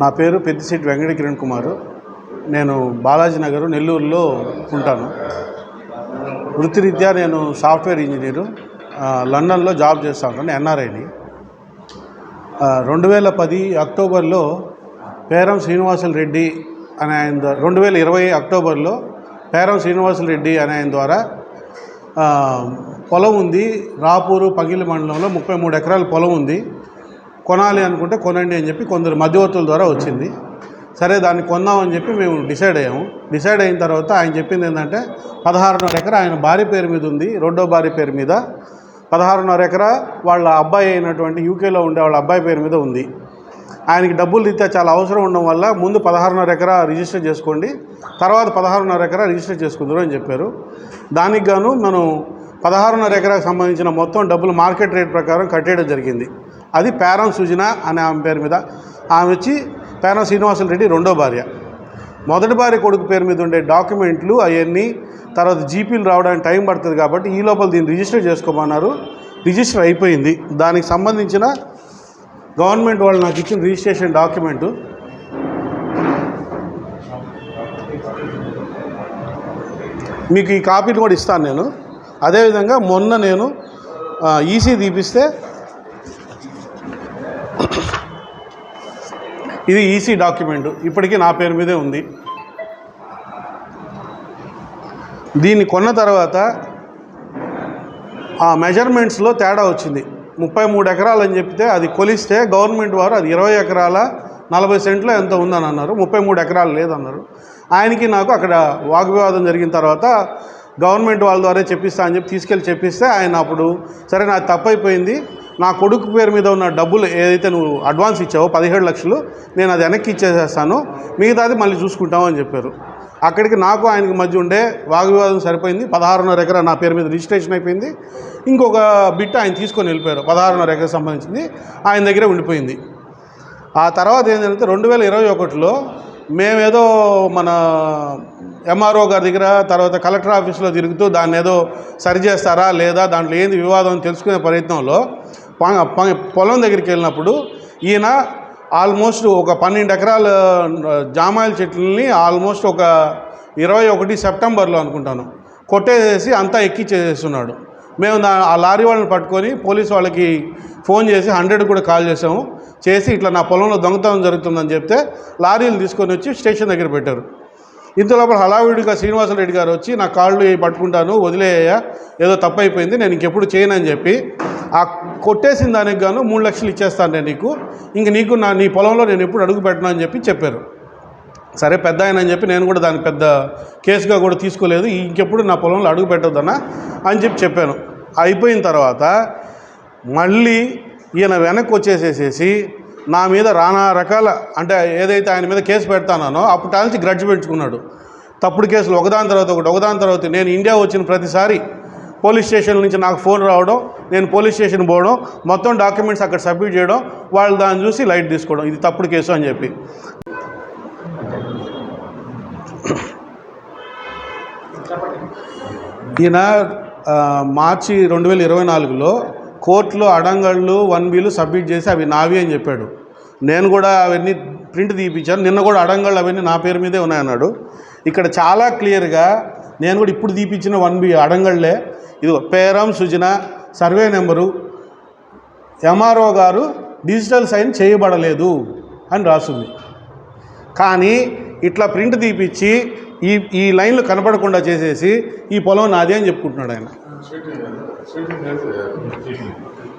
నా పేరు పెద్దిశెట్టి వెంకట కిరణ్ కుమారు. నేను బాలాజీ నగర్ నెల్లూరులో ఉంటాను. వృత్తిరీత్యా నేను సాఫ్ట్వేర్ ఇంజనీరు. లండన్లో జాబ్ చేస్తూ ఉంటాను ఎన్ఆర్ఐని. రెండు వేల పది అక్టోబర్లో పేరం శ్రీనివాసులు రెడ్డి అనే ఆయన ద్వారా రెండు వేల ఇరవై అక్టోబర్లో పేరం శ్రీనివాసులు రెడ్డి అనే ఆయన ద్వారా పొలం ఉంది. రాపూరు పగిలి మండలంలో ముప్పై మూడు ఎకరాల పొలం ఉంది. కొనాలి అనుకుంటే కొనండి అని చెప్పి కొందరు మధ్యవర్తుల ద్వారా వచ్చింది. సరే దాన్ని కొందామని చెప్పి మేము డిసైడ్ అయ్యాము. డిసైడ్ అయిన తర్వాత ఆయన చెప్పింది ఏంటంటే పదహారున్నర ఎకరా ఆయన భార్య పేరు మీద ఉంది రెండో భార్య పేరు మీద. పదహారున్నర ఎకరా వాళ్ళ అబ్బాయి అయినటువంటి యూకేలో ఉండే వాళ్ళ అబ్బాయి పేరు మీద ఉంది. ఆయనకి డబ్బులు రీత్యా చాలా అవసరం ఉండడం వల్ల ముందు పదహారున్నర ఎకరా రిజిస్టర్ చేసుకోండి తర్వాత పదహారున్నర ఎకరా రిజిస్టర్ చేసుకుందరు అని చెప్పారు. దానికి గాను మనం పదహారున్నర ఎకరాకు సంబంధించిన మొత్తం డబ్బులు మార్కెట్ రేట్ ప్రకారం కట్టేయడం జరిగింది. అది పేరం సుజన అనే ఆమె పేరు మీద. ఆమె వచ్చి పేరం శ్రీనివాసులు రెడ్డి రెండో భార్య. మొదటి భార్య కొడుకు పేరు మీద ఉండే డాక్యుమెంట్లు అవన్నీ తర్వాత జీపీలు రావడానికి టైం పడుతుంది కాబట్టి ఈ లోపల దీన్ని రిజిస్టర్ చేసుకోమన్నారు. రిజిస్టర్ అయిపోయింది. దానికి సంబంధించిన గవర్నమెంట్ వాళ్ళు నాకు ఇచ్చిన రిజిస్ట్రేషన్ డాక్యుమెంటు. మీకు ఈ కాపీలు కూడా ఇస్తాను నేను. అదేవిధంగా మొన్న నేను ఈసీ తీపిస్తే ఇది ఈసీ డాక్యుమెంట్. ఇప్పటికీ నా పేరు మీదే ఉంది. దీన్ని కొన్న తర్వాత ఆ మెజర్మెంట్స్లో తేడా వచ్చింది. ముప్పై మూడు ఎకరాలు అని చెప్తే అది కొలిస్తే గవర్నమెంట్ వారు అది ఇరవై ఎకరాల నలభై సెంట్లో ఎంత ఉందని అన్నారు. ముప్పై మూడు ఎకరాలు లేదన్నారు. ఆయనకి నాకు అక్కడ వాగ్వివాదం జరిగిన తర్వాత గవర్నమెంట్ వాళ్ళ ద్వారా చెప్పిస్తా అని చెప్పి తీసుకెళ్ళి చెప్పిస్తే ఆయన అప్పుడు సరే నాకు తప్పైపోయింది. నా కొడుకు పేరు మీద ఉన్న డబ్బులు ఏదైతే నువ్వు అడ్వాన్స్ ఇచ్చావో పదిహేడు లక్షలు నేను అది వెనక్కి ఇచ్చేసేస్తాను. మిగతాది మళ్ళీ చూసుకుంటాము అని చెప్పారు. అక్కడికి నాకు ఆయనకి మధ్య ఉండే వాగ్వివాదం సరిపోయింది. పదహారున్నర ఎకరా నా పేరు మీద రిజిస్ట్రేషన్ అయిపోయింది. ఇంకొక బిట్ ఆయన తీసుకొని వెళ్ళిపోయారు. పదహారున్నర ఎకరా సంబంధించింది. ఆయన దగ్గరే ఉండిపోయింది. ఆ తర్వాత ఏంటంటే రెండు వేల ఇరవై ఒకటిలో మేమేదో మన ఎంఆర్ఓ గారి దగ్గర తర్వాత కలెక్టర్ ఆఫీస్లో తిరుగుతూ దాన్ని ఏదో సరిచేస్తారా లేదా దాంట్లో ఏంది వివాదం అని తెలుసుకునే ప్రయత్నంలో పొలం దగ్గరికి వెళ్ళినప్పుడు ఈయన ఆల్మోస్ట్ ఒక పన్నెండు ఎకరాల జామాయిల చెట్లని ఆల్మోస్ట్ ఒక ఇరవై ఒకటి సెప్టెంబర్లో అనుకుంటాను కొట్టేసేసి అంతా ఎక్కిచ్చేసేస్తున్నాడు మేము ఆ లారీ వాళ్ళని పట్టుకొని పోలీస్ వాళ్ళకి ఫోన్ చేసి హండ్రెడ్ కూడా కాల్ చేసాము చేసి ఇట్లా నా పొలంలో దొంగతనం జరుగుతుందని చెప్తే లారీలు తీసుకొని వచ్చి స్టేషన్ దగ్గర పెట్టారు. ఇంతలోపల హడావిడిగా శ్రీనివాసరెడ్డి గారు వచ్చి నా కాళ్ళు పట్టుకుంటాను వదిలేయ్యా ఏదో తప్పైపోయింది నేను ఇంకెప్పుడు చేయనని చెప్పి ఆ కొట్టేసిన దానికి గాను మూడు లక్షలు ఇచ్చేస్తాను నేను నీకు ఇంక నీకు నా నీ పొలంలో నేను ఎప్పుడు అడుగు పెట్టను అని చెప్పి చెప్పారు. సరే పెద్ద ఆయన అని చెప్పి నేను కూడా దాన్ని పెద్ద కేసుగా కూడా తీసుకోలేదు ఇంకెప్పుడు నా పొలంలో అడుగు పెట్టొద్దన్నా అని చెప్పి చెప్పాను. అయిపోయిన తర్వాత మళ్ళీ ఈయన వెనక్కి వచ్చేసేసేసి నా మీద రానా రకాల అంటే ఏదైతే ఆయన మీద కేసు పెడతానో అప్పుడు టాల్చి గ్రడ్జ్ పెంచుకున్నాడు. తప్పుడు కేసులు ఒకదాని తర్వాత ఒకటి ఒకదాని తర్వాత నేను ఇండియా వచ్చిన ప్రతిసారి పోలీస్ స్టేషన్ నుంచి నాకు ఫోన్ రావడం నేను పోలీస్ స్టేషన్ పోవడం మొత్తం డాక్యుమెంట్స్ అక్కడ సబ్మిట్ చేయడం వాళ్ళు దాన్ని చూసి లైట్ తీసుకోవడం. ఇది తప్పుడు కేసు అని చెప్పి. ఈయన మార్చి రెండు వేల ఇరవై నాలుగులో కోర్టులో అడంగళ్ళు వన్ బీలు సబ్మిట్ చేసి అవి నావి అని చెప్పాడు. నేను కూడా అవన్నీ ప్రింట్ తీపించాను నిన్న కూడా అడంగళ్ళు అవన్నీ నా పేరు మీదే ఉన్నాయన్నాడు. ఇక్కడ చాలా క్లియర్గా నేను కూడా ఇప్పుడు తీపించిన వన్ బి అడంగళ్ళే. ఇది పేరం సుజన సర్వే నెంబరు ఎంఆర్ఓ గారు డిజిటల్ సైన్ చేయబడలేదు అని రాసింది. కానీ ఇట్లా ప్రింట్ తీపిచ్చి ఈ ఈ లైన్లు కనపడకుండా చేసేసి ఈ పొలం నాదే అని చెప్పుకుంటున్నాడు ఆయన. 其实这个，其实是。